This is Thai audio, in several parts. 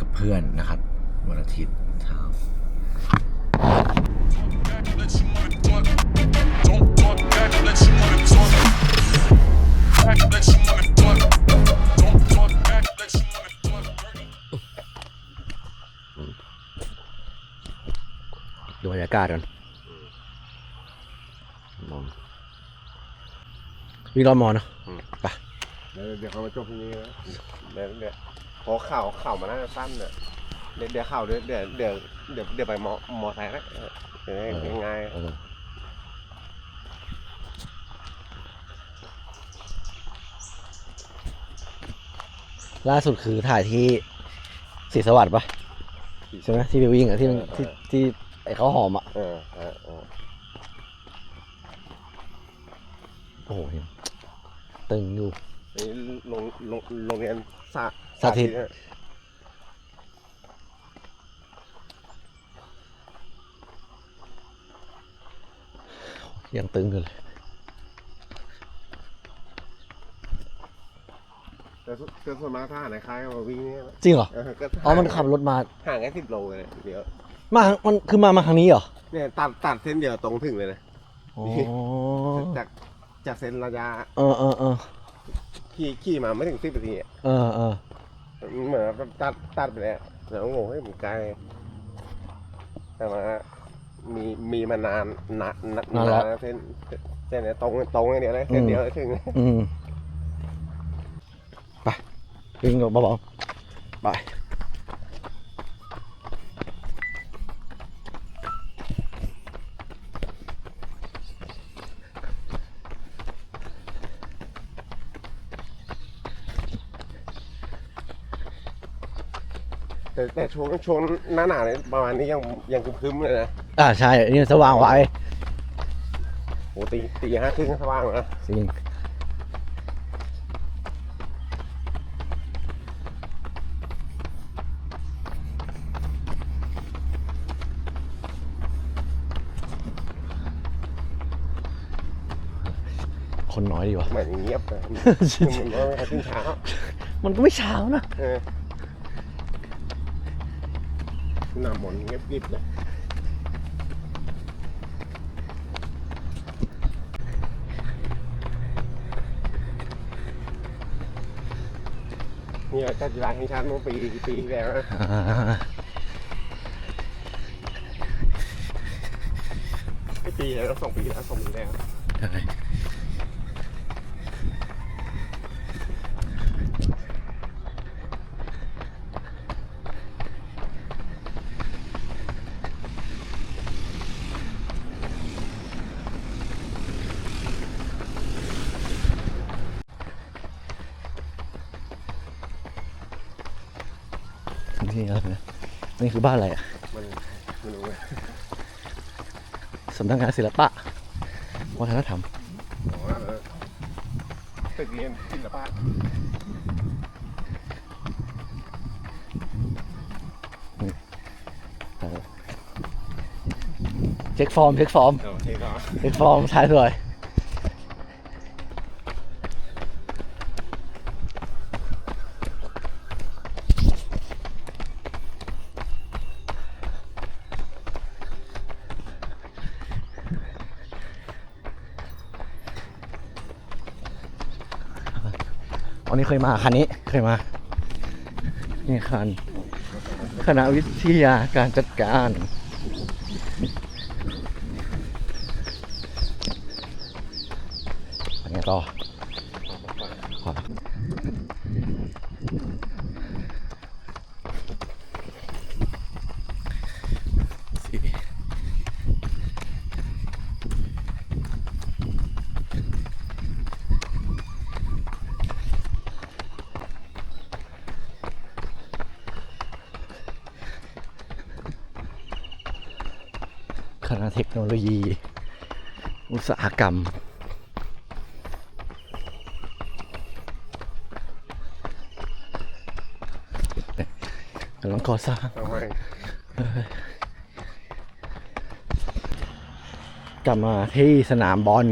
กับเพื่อนนะครับ วันอาทิตย์เช้า Let you wanna talk. Don't talk back. Let you wanna talk. Back. Let you wanna talk. Don't talk back. Let you wanna talk. ดูบรรยากาศกันมองวิ่งรอบมอเนอะไปเดี๋ยวเดี๋ยวเขามาจบที่นี่นะเดี๋ยว เดี๋ยวพอเข่าเข่ามาน่าจะสั้นเนี่ยเดี๋ยวเดี๋ยวเข่าเดี๋ยวเดี๋ยวเดี๋ยวเดี๋ยวเดี๋ยวไปมอมอไซค์นะเออเดี๋ยวให้ง่ายเออล่าสุดคือถ่ายที่ศรีสวัสดิ์ปะใช่ไหมที่ไปวิ่งอะที่มันที่ที่ไอ้เขาหอมอะเออเออเออโอ้โหเห็นตึงอยู่อันนี้โรงโรงโรงเรียนสา สาธิตเนี่ยยังตึงอยู่เลย แต่ส่วนแต่ส่วนมากถ้าหาในค่ายก็มาวิ่งเนี่ยนะจริงเหรอ เออก็อ๋อ มันขับรถมา ห่างแค่สิบโลเลยเดี๋ยวมามันคือมามาทางนี้เหรอ เนี่ยตัดตัดเส้นเดียวตรงถึงเลยนะ อ๋อ จากจากเส้นระยะเออเออเออขี่ขี่มาไม่ถึงสิบนาทีอะเออเออ เหมือนว่าตัดตัดไปแล้วแล้วงงให้ยมันไกลแต่ว่ามีมีมานานนานนานนานแล้วเส้นเส้นเนี้ยตรงตรงอย่างเดียวเลยเส้นเดียวเลยถึงอืมไปวิ่งกับเบาๆไป แต่แต่ช่วงช่วงหน้าหนาวเนี่ยประมาณนี้ยังยังครึ้มๆเลยนะอ่าใช่นี่สว่างไว้โหตีตีห้าครึ่งก็สว่างแล้วนะจริงคนน้อยดีวะ เหมือนเงียบเลย มันมันว่าไม่ค่อยขึ้นเช้ามันก็ไม่เช้านะ เออ หน้าหมนเงียบกริบเลยเนี่ยจัดกีฬาแห่งชาติเมื่อปีปีที่แล้วนะอ่าไม่ปีแล้วสองปีแล้วสองปีแล้ว ใช่นี่อะไรนะ นี่คือบ้านอะไรอะมันมันรู้ไหมสำนักงานศิลปะวัฒนธรรมอ๋อเออตึกเรียนศิลปะเช็คฟอร์มเช็คฟอร์มโอเคก็เช็คฟอร์มท้ายสวย วันนี้เคยมาคันนี้เคยมา นี่คันคณะวิทยาการจัดการ อันนี้ต่อขวาสี่คณะ เทคโนโลยี อุตสาหกรรม กำลังก่อสร้างทำไมกลับมาที่สนามบอล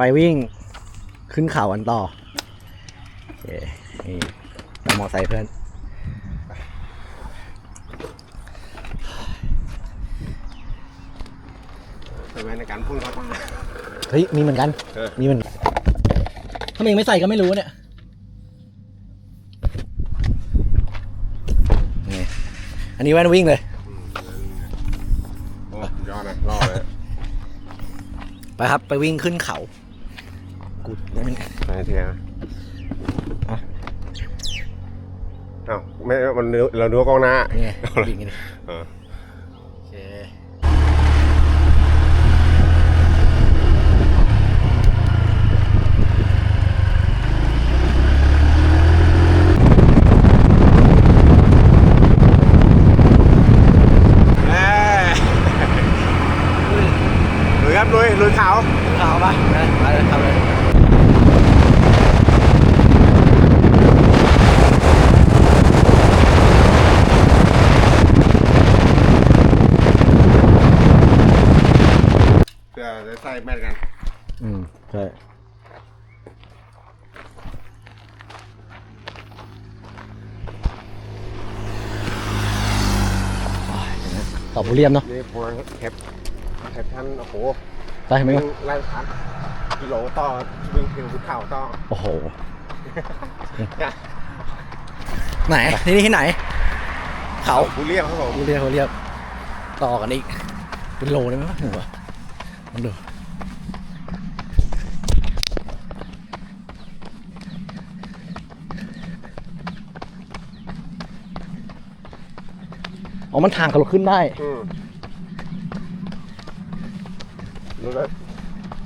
ไปวิ่งขึ้นเขากันต่อโอเคนี่ตามมอไซค์เพื่อนใช่ไหมในการพุ่งเขาตา เฮ้ย มีเหมือนกัน เออ มีเหมือนถ้ามึงไม่ใส่ก็ไม่รู้เนี่ยนี่อันนี้แว่นวิ่งเลย โอ้ยอดนะรอเลย ไปครับ ไปวิ่งขึ้นเขา กูยังไม่ไปเทียนะอะเอ้าไม่มันเนื้อเราเนื้อกล้องหน้านี่ไงวิ่งกันดิเออโอเค เอ้ยลุยครับลุยลุยเขา เอาปะไปไปเลยทำเลย เพื่อจะ ใส่แมทกัน อืมใช่ต่อผู้เรียมเนาะนี่พวงแคปแคปท่านโอ้โหได้ไหมวิ่งไล่พันกิโลต่อวิ่งถึงภูเขาต่อโอ้โห ไหนที่นี่ที่ไหน เขาผู้เรียกครับผมผู้เรียกเขาเรียกต่อกันอีกเป็นโลได้ไหมวะถึงวะลองดู อ๋อมันทางกับรถขึ้นได้ อืมรู้แล้ว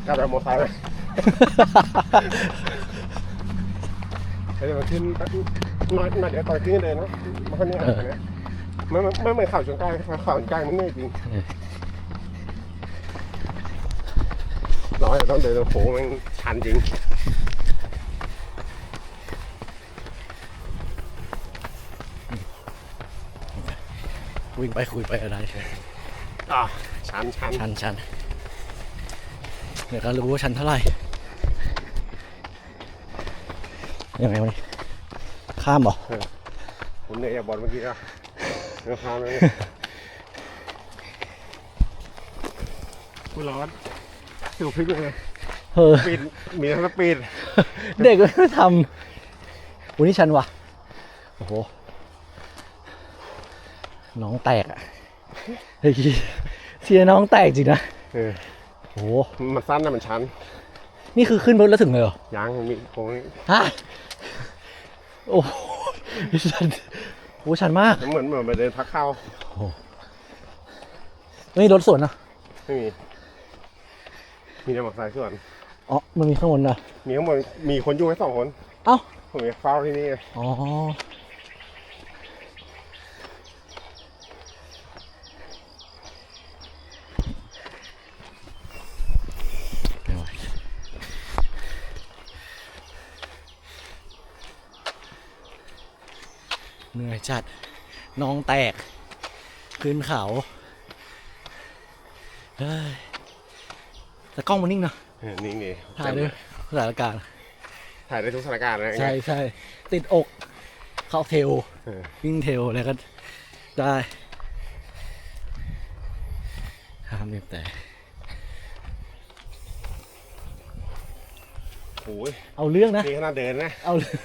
กลับไปมอเตอร์ไซค์เลยเดี๋ยวมันขึ้นน้อยน้อยเดี๋ยวต่อยขึ้นเลยนะมันคนนี้อะไรนะไม่ไม่ไม่เหมือนข่าวชนใกล้ข่าวชนใกล้มันเหนื่อยจริงเออร้อยต้องเดินโอ้โหมันชันจริง วิ่งไปคุยไปอะไรใช่อะชันชันชันชันเดี๋ยวก็รู้ว่าชันเท่าไหร่ยังไงวะนี่ข้ามเหรอผมเหนื่อยจากบอลเมื่อกี้อะเนื้อข้ามเลยกูร้อนสิวพริกเลยเออปีดมีทั้งสปีดเด็กก็ไม่ทำวันนี้ชันวะโอ้โห น้องแตกอะเฮ้ยเชียร์น้องแตกจริงนะเออโอ้โหมันสั้นนะมันชัน นี่คือขึ้นรถแล้วถึงเลยเหรอยางมีโค้งฮะโอ้โหชันโอ้ชันมากเหมือนเหมือนไปเดินพักเข้าไม่มีรถสวนนะไม่มี มีแต่หมอสายส่วนอ๋อมันมีข้างบนนะมีข้างบนมีคนอยู่แค่สองคน เอ้าผมอยากเฝ้าที่นี่ไงอ๋อ ไม่ไหวเห นื่อยจัดน้องแตก ขึ้นเขาเฮ้ยแต่กล้องมันนิ่งนะเออนี่นี่ถ่ายเลยสถานการณ์ถ่ายได้ทุกสถานการณ์นะใช่ใช่ติดอกเข้าเทลเออวิ่งเทลอะไรก็ได้ห้ามเรียบแต่ โอ้ยเอาเรื่องนะนี่ขนาดเดินนะ เอาเรื่อง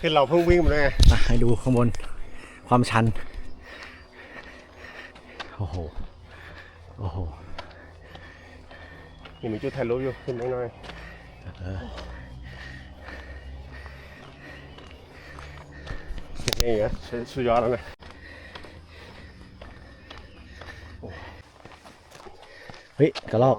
คือเราเพิ่งวิ่งมาเลยไงอะให้ดูข้างบนความชัน โอ้โห โอ้โหนี่มีจุดถ่ายรูปอยู่ขึ้นไปหน่อยเออนี่ไงสุดยอดแล้วนะเฮ้ยกระลอก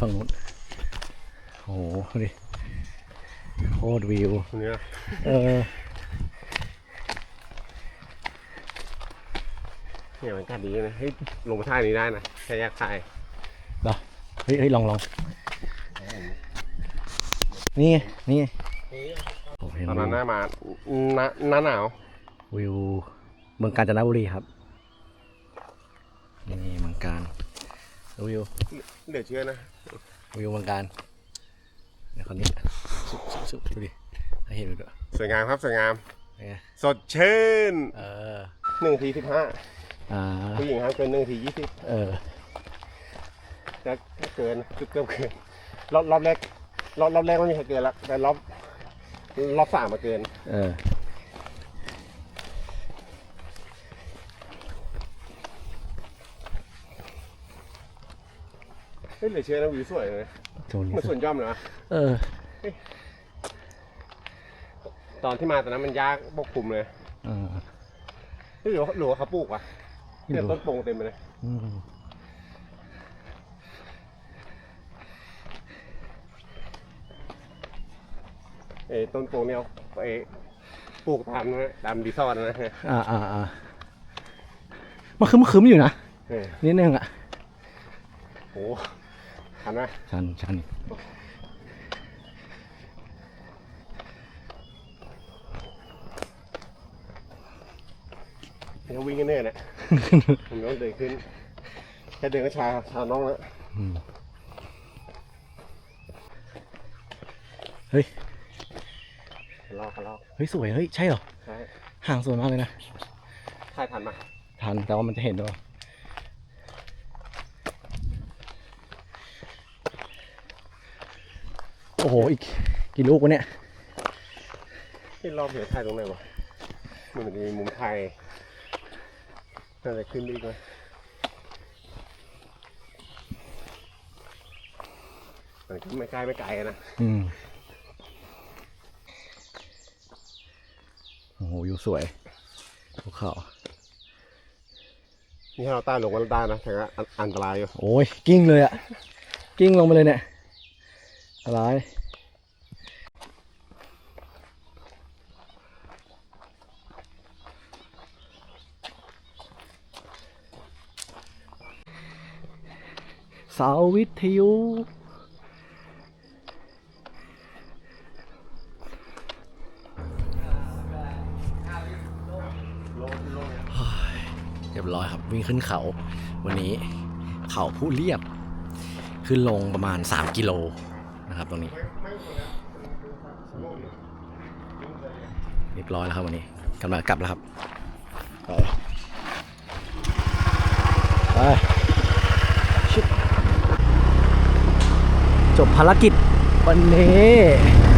ฝั่งนู้นโอ้โหดูดิโคตรวิวตรงนี้นะเออเนี่ยมันกัดดีนะเฮ้ยลงมาท่านี้ได้นะแค่แยกทายเหรอเฮ้ยเฮ้ยลองลองนี่ไงนี่ไงผมเห็นตอนนั้นหวิน้าวมาหน้าหน้าหนาว วิวเมืองกาญจนบุรีครับนี่ เมืองการวิวเหลือเชื่อนะวิวเมืองการเดี๋ยวคนนี้สุสุสุดูดิให้เห็นดูด้วยสวยงามครับสวยงามเป็นไงสดชื่นเออหนึ่งทีสิบห้าอ่าผู้หญิงห้ามเกินหนึ่งทียี่สิบเออจะเกินเกือบเกือบเกินรอบรอบแรกรอบรอบแรกไม่มีใครเกินละแต่รอบรอบสามมาเกิน เออ ฮ้ยเหลือเชื่อนะวิวสวยเลยตรงนี้มันสวนย่อมเลยนะเออ ตอนที่มาตอนนั้นมันยากบกคลุมเลยเออเฮ้ยหรือว่าหรือว่าเขาปลูกวะไม่เนี่ยรู้ต้นโป่งเต็มไปเลยอืมเอ้ยต้นโป่งเนี่ยไอ้ปลูกตามนะตามรีสอร์ทนะอ่าอ่าอ่ามันคึมคึมๆอยู่นะเออนิดนึงอะโหทัน ไหมชันชันเนี่ยวิ่งกันเนี่ยเนี่ยผมต้องเดินขึ้น แค่เดินก็ชาชาน้องแล้วอืมเฮ้ยลอกลอกเฮ้ย สวย เฮ้ย ใช่เหรอ ใช่ ห่างสวยมากเลยนะถ่ายทันไหมทัน แต่ว่ามันจะเห็นด้วย โอ้โห อีกกี่ลูกวะเนี่ยที่รอบเหลือถ่ายตรงไหนวะมันจะมีมุมถ่ายน่าจะขึ้นอีกไหมมันก็ไม่ใกล้ไม่ไกลนะอืมโอ้โหวิวสวยภูเขานี่ถ้าเราใต้ลงก็ได้นะแต่ก็อันอันตรายอยู่ โอ้ยกิ้งเลยอะกิ้งลงไปเลยเนี่ย อะไรเสาวิทยุเรียบร้อยครับ วิ่งขึ้นเขา วันนี้เขาผู้เรียบ ขึ้นลงประมาณ 3 กิโล นะครับ ตรงนี้เรียบร้อยแล้วครับวันนี้กำลังกลับแล้วครับไปไปชิบจบภารกิจวันนี้